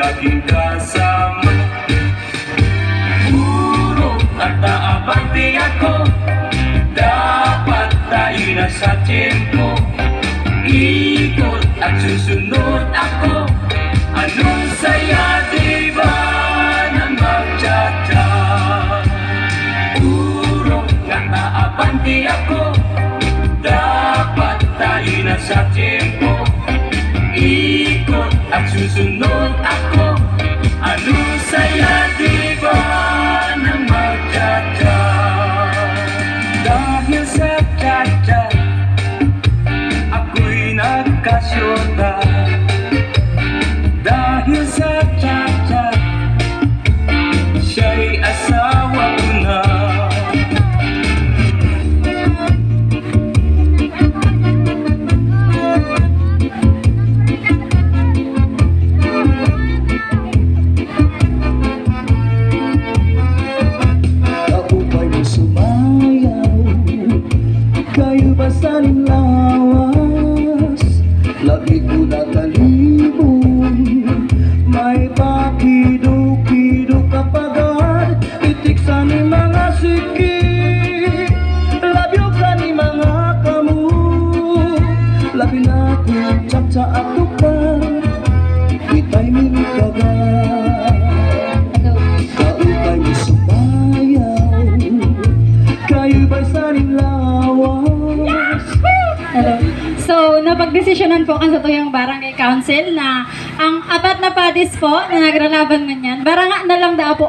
aking kasama Puro at aabante ako. Dapat tayo na sa tempo. Ikot at susunod ako. Anong saya diba ng magtsatsa? Puro at aabante ako. Dapat tayo na sa tempo. Ikot at susunod ako Dahil sa tsatsa Ako'y nagkasyota. Dahil sa tsatsa Lagi ko natalibong May pakido-kido kapagad Itik sa ni mga siki Labyo ka ni mga kamu Labi na ko tsak-tsa at tupan Itay saninlawas Hello. So, napagdesisyonan po ang sa tuyong barangay council na ang apat na padis po na nagralaban man yan, baranga na lang daw po